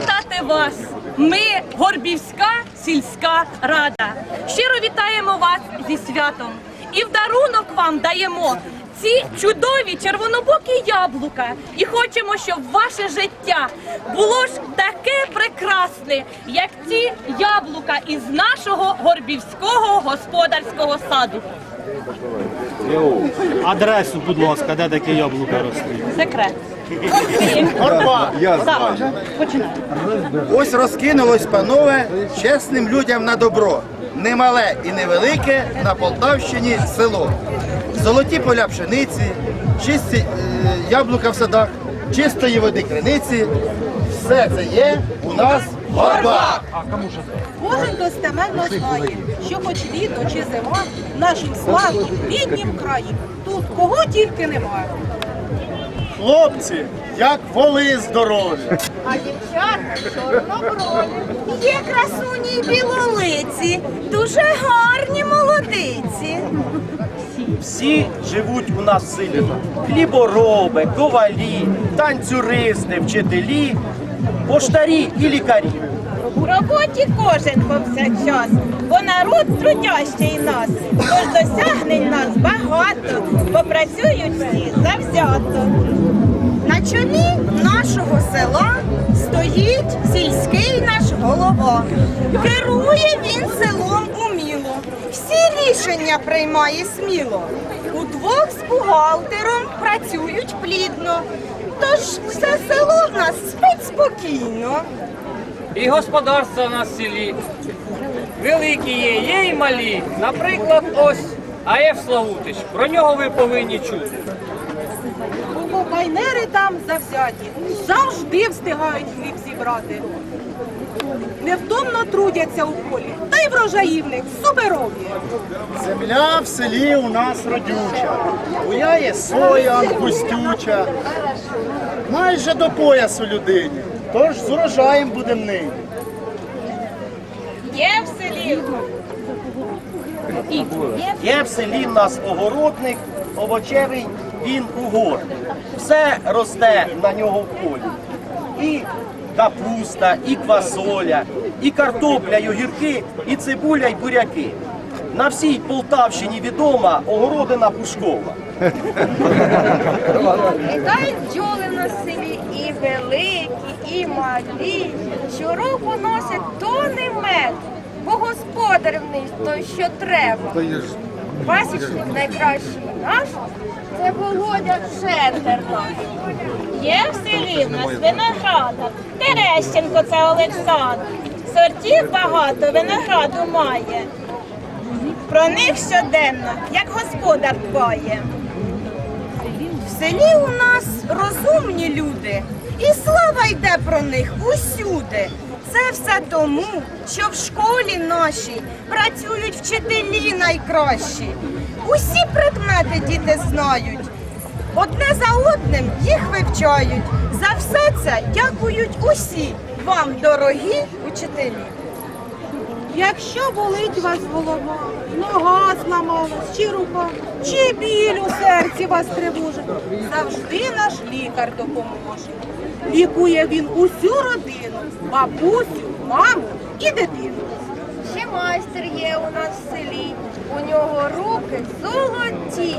вітати вас. Ми Горбівська сільська рада. Щиро вітаємо вас зі святом. І в дарунок вам даємо ці чудові червонобокі яблука. І хочемо, щоб ваше життя було ж таке прекрасне, як ці яблука із нашого горбівського господарського саду. Адресу, будь ласка, де таке яблука ростуть? Секрет. Я знаю. починаємо. Ось розкинулось, панове, чесним людям на добро. Немале і невелике на Полтавщині село. Золоті поля пшениці, чисті е, яблука в садах, чистої води криниці. Все це є у нас в горбах. Кожен достеменно знає, що хоч літо чи зима в нашім славнім біднім краї тут кого тільки немає. Хлопці, як воли здорові. А дівчата чорноброві. Є красуні й білолиці, дуже гарні молодиці. Всі живуть у нас селі. Хлібороби, ковалі, танцюристи, вчителі, поштарі і лікарі. У роботі кожен повсякчас, бо народ трудящий нас, тож досягнень нас багато, бо працюють всі завзято. На чолі нашого села стоїть сільський наш голова. Керує він селом уміло, всі рішення приймає сміло. Удвох з бухгалтером працюють плідно, тож все село в нас спить спокійно. І господарства на селі. Великі є, є і малі. Наприклад, ось АФ Славутич. Про нього ви повинні чути. У там завзяті, завжди встигають хліб зібрати. Невтомно трудяться у полі, та й врожаїв в них суперові. Земля в селі у нас родюча. Буяє соя густюча. Майже до поясу людині. Тож з урожаєм будем нині. Є в селі. Є в селі в нас огородник, овочевий, він угорник. Все росте на нього в полі. І капуста, і квасоля, і картопля, і огірки, і цибуля, і буряки. На всій Полтавщині відома огородина Пушкова. Літають бджоли на селі і великі, і малі. Щороку носять тони мед, бо господар в них той, що треба. Пасічник найкращий наш це Володя Шендер наш. Є в селі в нас виноградар. Терещенко це Олександр. Сортів багато винограду має. Про них щоденно, як господар дбає. В селі у нас розумні люди, і слава йде про них усюди. Це все тому, що в школі нашій працюють вчителі найкращі. Усі предмети діти знають. Одне за одним їх вивчають. За все це дякують усі вам, дорогі учителі. Якщо болить вас голова, нога зламалась, чи рука, чи біль у серці вас тривожить, завжди наш лікар допоможе. Лікує він усю родину, бабусю, маму і дитину. Ще майстер є у нас в селі, у нього руки золоті.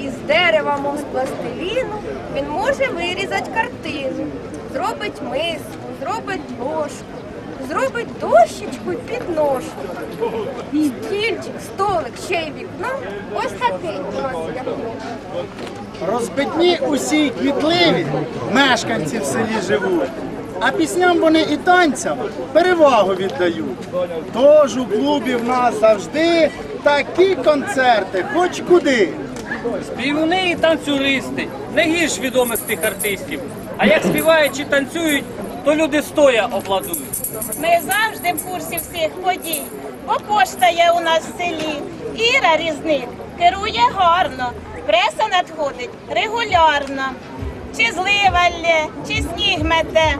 Із дерева, мов з пластиліну, він може вирізати картину, зробить миску, зробить дошку, зробить дощечку й підножку. Стільчик, столик, ще й вікно. Ось такий у нас вікно. Розбитні усі квітливі мешканці в селі живуть. А пісням вони і танцям перевагу віддають. Тож у клубі в нас завжди такі концерти, хоч куди. Співуни і танцюристи не гірш відомих тих артистів. А як співають чи танцюють, то люди стоя обладують. Ми завжди в курсі всіх подій, бо пошта є у нас в селі. Іра різник керує гарно, преса надходить регулярно. Чи злива лє, чи сніг мете,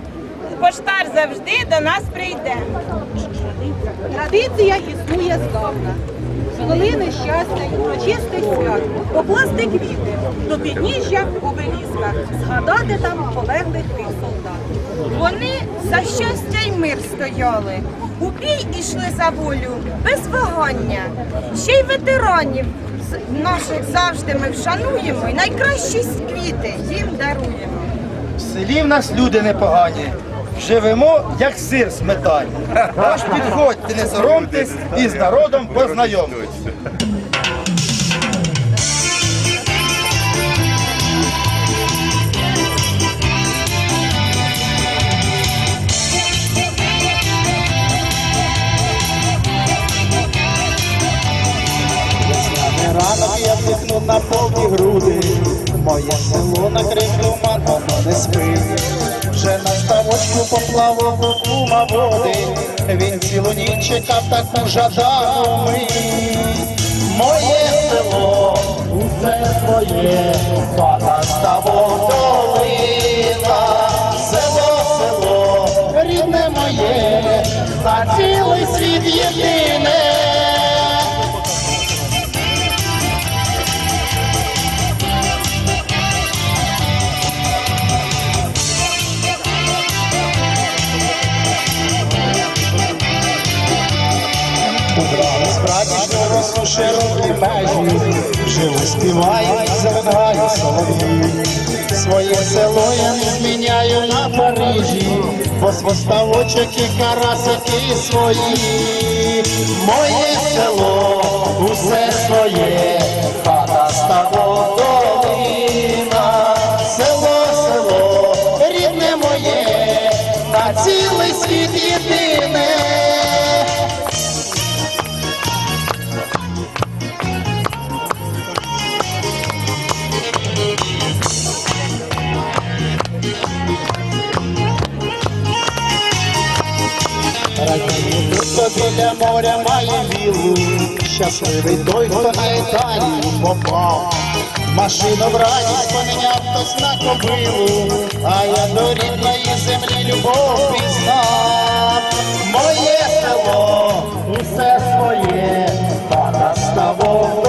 поштар завжди до нас прийде. Традиція існує здавна. З хвилини щастя урочистих свят покласти квіти до підніжжя обеліска, згадати там полеглих тих солдат. Вони за щастя й мир стояли. У бій ішли за волю без вагання. Ще й ветеранів наших завжди ми вшануємо і найкращі квіти їм даруємо. В селі в нас люди непогані. Живемо, як сир сметані. Аж підходьте, не соромтесь і з народом познайомтесь. Ранок я вдихну на повні груди, моє село накрив туман, воно не спить. Вже на ставочку поплавав кума води, він цілу ніч чекав таку жадану мить. Моє село, усе своє, пана ставок справді росу широкі межі, живу співають, завигаю солов'ї. Своє село я не зміняю на Парижі, бо своставочок і карасики свої. Моє село, усе своє, хата ставок Тут біля моря має вілу, щасливий той, хто на Італію попав. Машину в радість поміняв хтось на кобилу, а я до рідної землі любов пізнав. Моє село, усе своє, хата ставок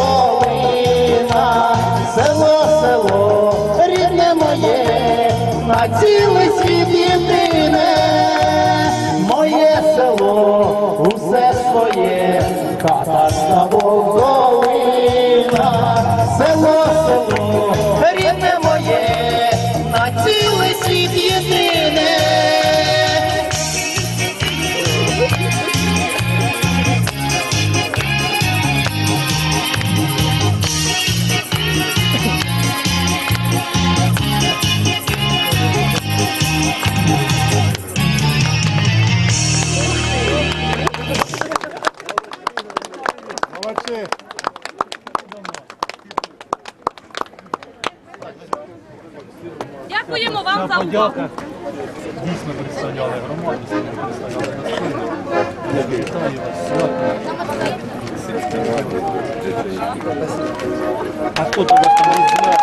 село, Увагу. дійсно представляли громаду, сьогодні представляли населення. Вітаю вас. А хто то вас там?